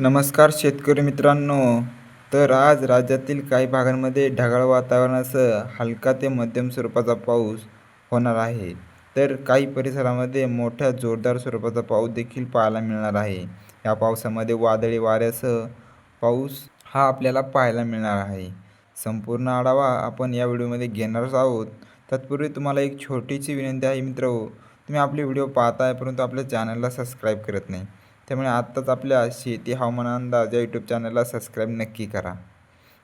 नमस्कार शेतकरी मित्रांनो. तर आज राज्यातील काही भागांमध्ये ढगाळ वातावरणासह हलका ते मध्यम स्वरूपाचा पाऊस होणार आहे. तर काही परिसरामध्ये मोठ्या जोरदार स्वरूपाचा पाऊस देखील पाहायला मिळणार आहे. या पावसामध्ये वादळी वाऱ्यासह पाऊस हा आपल्याला पाहायला मिळणार आहे. संपूर्ण आढावा आपण या व्हिडिओमध्ये घेणारच आहोत. तत्पूर्वी तुम्हाला एक छोटीशी विनंती आहे मित्र हो, तुम्ही आपले व्हिडिओ पाहताय परंतु आपल्या चॅनलला सबस्क्राईब करत नाही. त्यामुळे आत्ताच आपल्या शेती हवामान अंदाज या यूट्यूब चॅनलला सबस्क्राईब नक्की करा.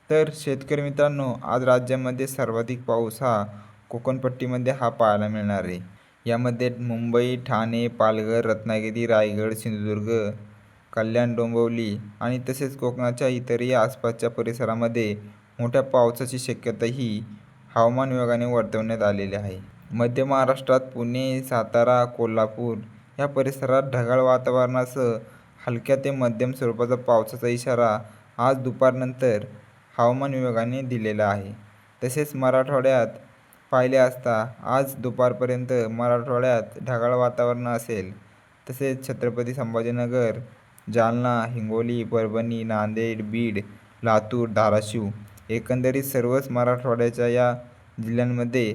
तर शेतकरी मित्रांनो आज राज्यामध्ये सर्वाधिक पाऊस हा कोकणपट्टीमध्ये हा पाहायला मिळणार आहे. यामध्ये मुंबई ठाणे पालघर रत्नागिरी रायगड सिंधुदुर्ग कल्याण डोंबिवली आणि तसेच कोकणाच्या इतरही आसपासच्या परिसरामध्ये मोठ्या पावसाची शक्यताही हवामान विभागाने वर्तवण्यात आलेली आहे. मध्य महाराष्ट्रात पुणे सातारा कोल्हापूर या परिसरात ढगाळ वातावरणासह हलक्या ते मध्यम स्वरूपाचा पावसाचा इशारा आज दुपारनंतर हवामान विभागाने दिलेला आहे. तसेच मराठवाड्यात पाहिले असता आज दुपारपर्यंत मराठवाड्यात ढगाळ वातावरण असेल. तसेच छत्रपती संभाजीनगर जालना हिंगोली परभणी नांदेड बीड लातूर धाराशिव एकंदरीत सर्वच मराठवाड्याच्या या जिल्ह्यांमध्ये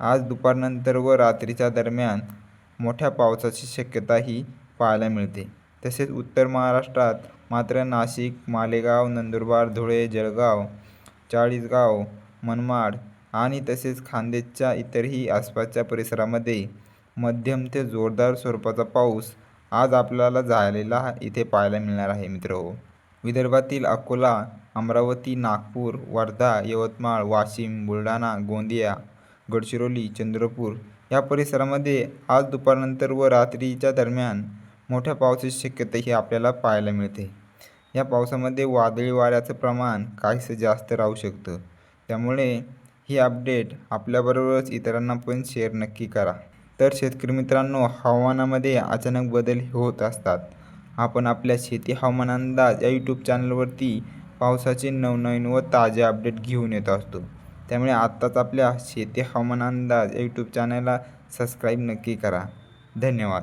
आज दुपारनंतर व रात्रीच्या दरम्यान मोठ्या पावसाची शक्यताही पाहायला मिळते. तसेच उत्तर महाराष्ट्रात मात्र नाशिक मालेगाव नंदुरबार धुळे जळगाव चाळीसगाव मनमाड आणि तसेच खान्देशच्या इतरही आसपासच्या परिसरामध्ये मध्यम ते जोरदार स्वरूपाचा पाऊस आज आपल्याला झालेला इथे पाहायला मिळणार आहे मित्र. विदर्भातील अकोला अमरावती नागपूर वर्धा यवतमाळ वाशिम बुलढाणा गोंदिया गडचिरोली चंद्रपूर या परिसरामध्ये आज दुपारनंतर व रात्रीच्या दरम्यान मोठ्या पावसाची शक्यताही आपल्याला पाहायला मिळते. या पावसामध्ये वादळी वाऱ्याचं प्रमाण काहीसं जास्त राहू शकतं. त्यामुळे ही अपडेट आपल्याबरोबरच इतरांना पण शेअर नक्की करा. तर शेतकरी मित्रांनो हवामानामध्ये अचानक बदल होत असतात. आपण आपल्या शेती हवामान अंदाज या यूट्यूब चॅनलवरती पावसाचे नवनवीन व ताजे अपडेट घेऊन येत असतो. त्यामुळे आत्ताच आपल्या शेती हवामान अंदाज यूट्यूब चॅनलला सबस्क्राईब नक्की करा. धन्यवाद.